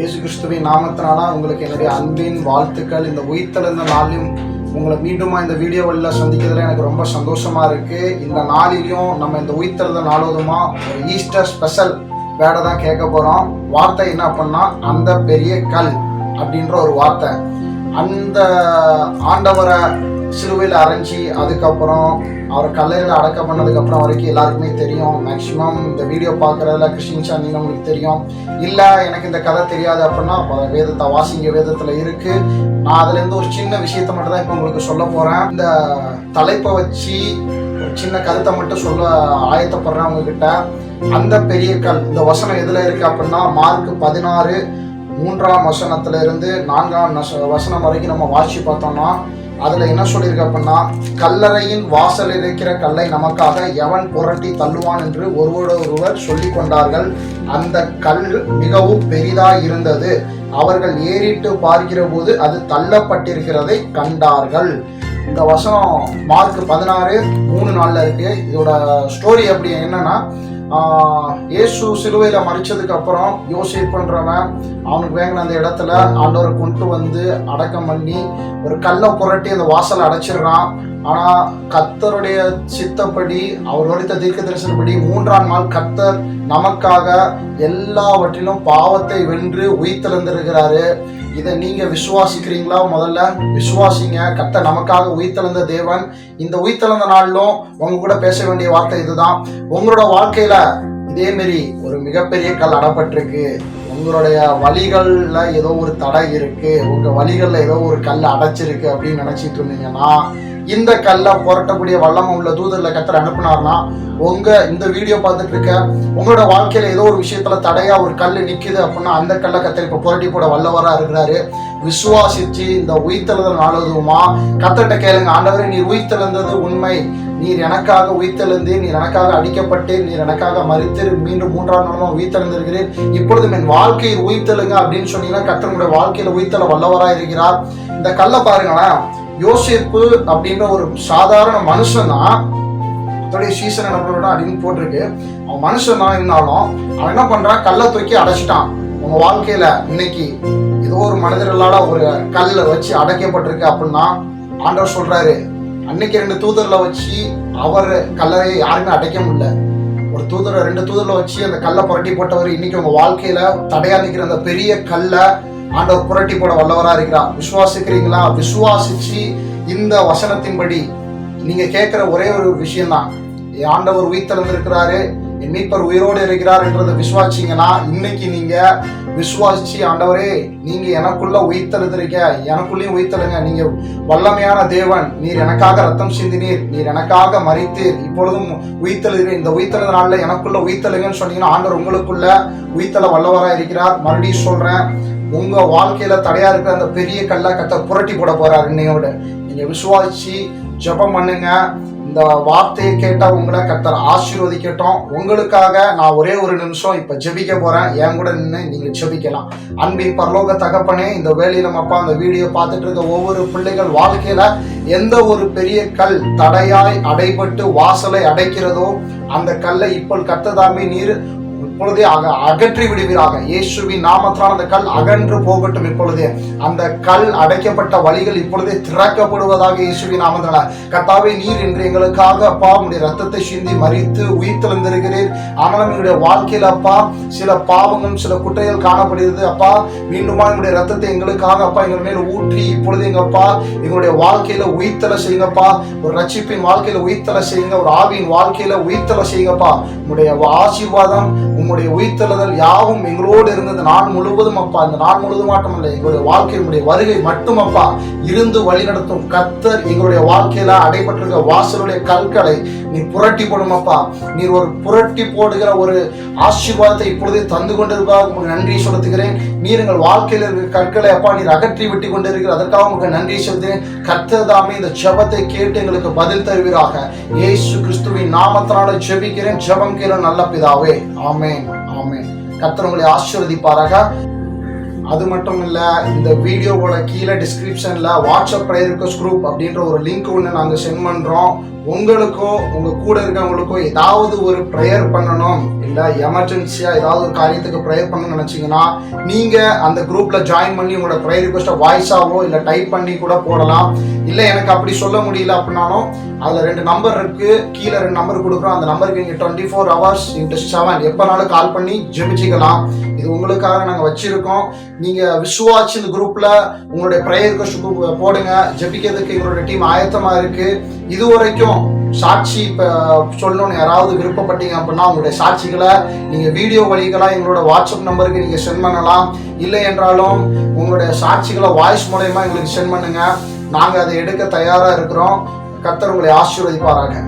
இயேசு கிறிஸ்துவின் நாமத்தினால உங்களுக்கு என்னுடைய அன்பின் வாழ்த்துக்கள். இந்த உயிர்த்தெழுந்த நாளிலும் உங்களை மீண்டுமா இந்த வீடியோ வழியில் சந்திக்கிறதுல எனக்கு ரொம்ப சந்தோஷமா இருக்கு. இந்த நாளிலையும் நம்ம இந்த உயிர்த்தெழுந்த நாளோதுமா ஒரு ஈஸ்டர் ஸ்பெஷல் வேடை தான் கேட்க போறோம். வார்த்தை என்ன பண்ணா அந்த பெரிய கல் அப்படின்ற ஒரு வார்த்தை. அந்த ஆண்டவரை சிலுவையில் அரைஞ்சி அதுக்கப்புறம் அவரை கல்லையில் அடக்கம் பண்ணதுக்கப்புறம் வரைக்கும் எல்லாருக்குமே தெரியும். மேக்ஸிமம் இந்த வீடியோ பார்க்குறதுல கிறிஸ்டின்ஸா நீங்க உங்களுக்கு தெரியும். இல்லை எனக்கு இந்த கதை தெரியாது அப்படின்னா வேதத்தை வாசிங்க வேதத்தில் இருக்கு. நான் அதுலேருந்து ஒரு சின்ன விஷயத்தை மட்டும் தான் இப்போ உங்களுக்கு சொல்ல போகிறேன் இந்த தலைப்பை வச்சு ஒரு சின்ன கருத்தை மட்டும் சொல்ல ஆயத்தப்படுறேன் உங்ககிட்ட. அந்த பெரிய கல் இந்த வசனம் எதில் இருக்கு அப்படின்னா மார்க் பதினாறு மூன்றாம் வசனத்துல இருந்து நான்காம் வச- வசனம் வரைக்கும் நம்ம வாசி பார்த்தோம்னா அதுல என்ன சொல்லியிருக்கு அப்படின்னா கல்லறையின் வாசல் இருக்கிற கல்லை நமக்காக எவன் புரட்டி தள்ளுவான் என்று ஒருவரொருவர் சொல்லி கொண்டார்கள். அந்த கல் மிகவும் பெரிதாய் இருந்தது. அவர்கள் ஏறிட்டு பார்க்கிற போது அது தள்ளப்பட்டிருக்கிறதை கண்டார்கள். இந்த வசனம் மார்க் பதினாறு மூணு நாள்ல இருக்கு. இதோட ஸ்டோரி அப்படி என்னன்னா இயேசு சிலுவையில மறிச்சதுக்கு அப்புறம் யோசிப் பண்றவன் அவனுக்கு வேங்கின அந்த இடத்துல ஆண்டவரை கொண்டு வந்து அடக்கம் பண்ணி ஒரு கல்லை புரட்டி அந்த வாசலை அடைச்சிடுறான். ஆனா கர்த்தருடைய சித்தப்படி அவர் வரைத்த தீர்க்க தரிசனப்படி மூன்றாம் நாள் கர்த்தர் நமக்காக எல்லாவற்றிலும் பாவத்தை வென்று உயிர்த்தெழுந்திருக்கிறாரு. இதை நீங்க விசுவாசிக்கிறீங்களா? முதல்ல விசுவாசிங்க. கத்த நமக்காக உயிர்த்தெழுந்த தேவன். இந்த உயிர்த்தெழுந்த நாளிலும் உங்க கூட பேச வேண்டிய வார்த்தை இதுதான். உங்களோட வாழ்க்கையில இதே மாரி ஒரு மிகப்பெரிய கல் அடப்பட்டிருக்கு. உங்களுடைய வழிகளில் ஏதோ ஒரு தடை இருக்கு. உங்க வழிகளில் ஏதோ ஒரு கல் அடைச்சிருக்கு அப்படின்னு நினைச்சிட்டு இருந்தீங்கன்னா இந்த கல்லை புரட்டக்கூடிய வல்லமை உள்ள தூதர்ல கத்தர் அனுப்புனார்னா உங்க இந்த வீடியோ பார்த்துட்டு இருக்க உங்களோட வாழ்க்கையில ஏதோ ஒரு விஷயத்துல தடையா ஒரு கல் நிக்குது அப்படின்னா அந்த கல்லை கத்தர் இப்ப புரட்டி போட வல்லவரா இருக்கிறாரு. விசுவாசிச்சு இந்த உயிர்த்தெழுதல் நாளுதுமா? கத்தர்கிட்ட கேளுங்க ஆண்டவரே நீர் உயிர்த்தெழுந்தது உண்மை. நீர் எனக்காக உயிர்த்தெழுந்து நீர் எனக்காக அடிக்கப்பட்டு நீர் எனக்காக மறித்து மீண்டும் மூன்றாம் நாளமா உயிர்த்தெழுந்திருக்கிறேன். இப்பொழுது என் வாழ்க்கையில் உயிர்த்தெழுங்க அப்படின்னு சொன்னீங்கன்னா கத்தனுடைய வாழ்க்கையில உயிர்த்தல வல்லவரா இருக்கிறார் இந்த கல்லை பாருங்களேன். யோசிப்பு அப்படின்ற ஒரு சாதாரண மனுஷன் தான் அதோடைய சீசன் என்ன அப்படின்னு போட்டிருக்கு. அவன் மனுஷன் தான் இருந்தாலும் அவன் என்ன பண்றான்? கல்லை தூக்கி அடைச்சிட்டான். உங்க வாழ்க்கையில இன்னைக்கு ஏதோ ஒரு மனிதர்களால ஒரு கல்லை வச்சு அடைக்கப்பட்டிருக்கு அப்படின்னா ஆண்டவர் சொல்றாரு அன்னைக்கு ரெண்டு தூதர்ல வச்சு அவர் கல்லறையை யாருமே அடைக்க முடியல. ஒரு தூதரை ரெண்டு தூதர்ல வச்சு அந்த கல்லை புரட்டி போட்டவர் இன்னைக்கு உங்க வாழ்க்கையில தடையா நிக்கிற அந்த பெரிய கல்லை ஆண்டவர் புரட்டி போட வல்லவரா இருக்கிறார். விசுவாசிக்கிறீங்களா? விசுவாசிச்சு இந்த வசனத்தின்படி நீங்க கேட்கிற ஒரே ஒரு விஷயம் தான் ஆண்டவர் உயிர்த்தெழுந்திருக்கிறாரு என் மீட்பர் உயிரோடு இருக்கிறார் என்றதை விசுவாசிங்கன்னா இன்னைக்கு நீங்க விசுவாசிச்சு ஆண்டவரே நீங்க எனக்குள்ள உயிர்த்தெழுந்திருக்க எனக்குள்ளேயும் உயிர்த்தெழுங்க. நீங்க வல்லமையான தேவன் நீர் எனக்காக ரத்தம் சிந்தினீர் நீர் எனக்காக மறித்தீர் இப்பொழுதும் உயிர்த்தெழுது இந்த உயிர்த்தெழுந்த நாளில் எனக்குள்ள உயிர்த்தெழுங்கன்னு சொன்னீங்கன்னா ஆண்டவர் உங்களுக்குள்ள உயிர்த்தல வல்லவராக இருக்கிறார். மறுபடியும் சொல்றேன் உங்க வாழ்க்கையில தடையா இருக்கிற அந்த பெரிய கல்லை கத்த புரட்டி போட போறாரு இன்னையோட நீங்க விசுவாசிச்சு ஜெபம் பண்ணுங்க. இந்த வார்த்தையை கேட்டா உங்களை கத்தர் ஆசீர்வதிக்கட்டும். உங்களுக்காக நான் ஒரே ஒரு நிமிஷம் இப்ப ஜெபிக்க போறேன். என் கூட நின்று நீங்க ஜெபிக்கலாம். அன்பின் பரலோக தகப்பனே இந்த வேலையில அப்பா அந்த வீடியோ பார்த்துட்டு இருக்க ஒவ்வொரு பிள்ளைகள் வாழ்க்கையில எந்த ஒரு பெரிய கல் தடையாய் அடைபட்டு வாசலை அடைக்கிறதோ அந்த கல்லை இப்போ கத்ததாமே நீர் இப்பொழுதே அக அகற்றி விடுவீராக. இயேசுவின் நாமத்தால் அந்த கல் அகன்று போகட்டும் இப்பொழுதே. அந்த கல் அடைக்கப்பட்ட வழிகள் இப்பொழுதே திறக்கப்படுவதாக இயேசுவின் நாமத்தால கத்தாவே நீர் என்று எங்களுக்காக அப்பா உடைய ரத்தத்தை சிந்தி மறித்து உயிர்த்தெழுந்திருக்கிறீர். ஆனாலும் எங்களுடைய வாழ்க்கையில அப்பா சில பாவங்களும் சில குற்றைகள் காணப்படுகிறது. அப்பா மீண்டுமா எங்களுடைய ரத்தத்தை எங்களுக்காக அப்பா எங்கள் மேல் ஊற்றி இப்பொழுது எங்கப்பா எங்களுடைய வாழ்க்கையில உயிர்த்தல செய்யுங்கப்பா ஒரு ரட்சிப்பின் வாழ்க்கையில உயிர்த்தல செய்யுங்க. ஒரு ஆவியின் வாழ்க்கையில உயிர்த்தல செய்யுங்கப்பா உங்களுடைய ஆசீர்வாதம் உங்களுடைய உயிர்த்தெழுதல் யாவும் எங்களோடு இருந்தது. நாள் முழுவதும் அப்பா. இந்த நாள் முழுவதும் மாட்டமில்லை எங்களுடைய வாழ்க்கையினுடைய வருகை மட்டும் அப்பா. இருந்து வழிநடத்தும் கத்தர் எங்களுடைய வாழ்க்கையில அடைபட்டிருக்க வாசலுடைய கற்களை நீ புரட்டி போடும் அப்பா. நீர் ஒரு புரட்டி போடுகிற ஒரு ஆசீர்வாதத்தை இப்பொழுதே தந்து கொண்டிருப்பதாக உங்களுக்கு நன்றி செலுத்துகிறேன். நீர் எங்கள் வாழ்க்கையில் இருக்கிற கற்களை அப்பா நீர் அகற்றி விட்டு கொண்டிருக்கிற அதற்காக உங்களுக்கு நன்றி செலுத்துகிறேன். கர்த்தர் தாமே இந்த ஜெபத்தை கேட்டு எங்களுக்கு பதில் தருவீராக. இயேசு கிறிஸ்துவின் நாமத்தினால ஜெபிக்கிறேன். ஜெபம் கேள நல்ல பிதாவே. ஆமே ஆமே கர்த்தர் உங்களை ஆசீர்வதிப்பாராக. அது மட்டும் இல்லை இந்த வீடியோவோட கீழே டிஸ்கிரிப்ஷனில் வாட்ஸ்அப் ப்ரேயர் ரிக்வஸ்ட் குரூப் அப்படின்ற ஒரு லிங்க் ஒன்று நாங்கள் சென்ட் பண்ணுறோம் உங்களுக்கோ உங்கள் கூட இருக்கவங்களுக்கோ ஏதாவது ஒரு ப்ரேயர் பண்ணணும். இல்லை எமர்ஜென்சியாக ஏதாவது ஒரு காரியத்துக்கு ப்ரேயர் பண்ணணும்னு நினச்சிங்கன்னா நீங்கள் அந்த குரூப்பில் ஜாயின் பண்ணி உங்களோட ப்ரேயர் ரிக்வஸ்ட்டை வாய்ஸாகவோ இல்லை டைப் பண்ணி கூட போடலாம். இல்லை எனக்கு அப்படி சொல்ல முடியல அப்படின்னாலும் அதில் ரெண்டு நம்பர் இருக்குது கீழே ரெண்டு நம்பர் கொடுக்குறோம். அந்த நம்பருக்கு நீங்கள் twenty four hours into seven எப்போனாலும் கால் பண்ணி ஜெபிச்சிக்கலாம். இது உங்களுக்காக நாங்கள் வச்சுருக்கோம். நீங்கள் விசுவாச்சு இந்த குரூப்பில் உங்களுடைய ப்ரேயர் ரிக்வஸ்ட் போடுங்க. ஜெபிக்கிறதுக்கு எங்களுடைய டீம் ஆயத்தமாக இருக்குது இது வரைக்கும் சாட்சி இப்போ சொல்லணும்னு யாராவது விருப்பப்பட்டீங்க அப்படின்னா உங்களுடைய சாட்சிகளை நீங்கள் வீடியோ வழிகளாக எங்களோட வாட்ஸ்அப் நம்பருக்கு நீங்கள் சென்ட் பண்ணலாம். இல்லை என்றாலும் உங்களுடைய சாட்சிகளை வாய்ஸ் மூலயமா எங்களுக்கு சென்ட் பண்ணுங்கள் நாங்கள் அதை எடுக்க தயாராக இருக்கிறோம். கத்தர் உங்களை ஆசீர்வதிப்பாராங்க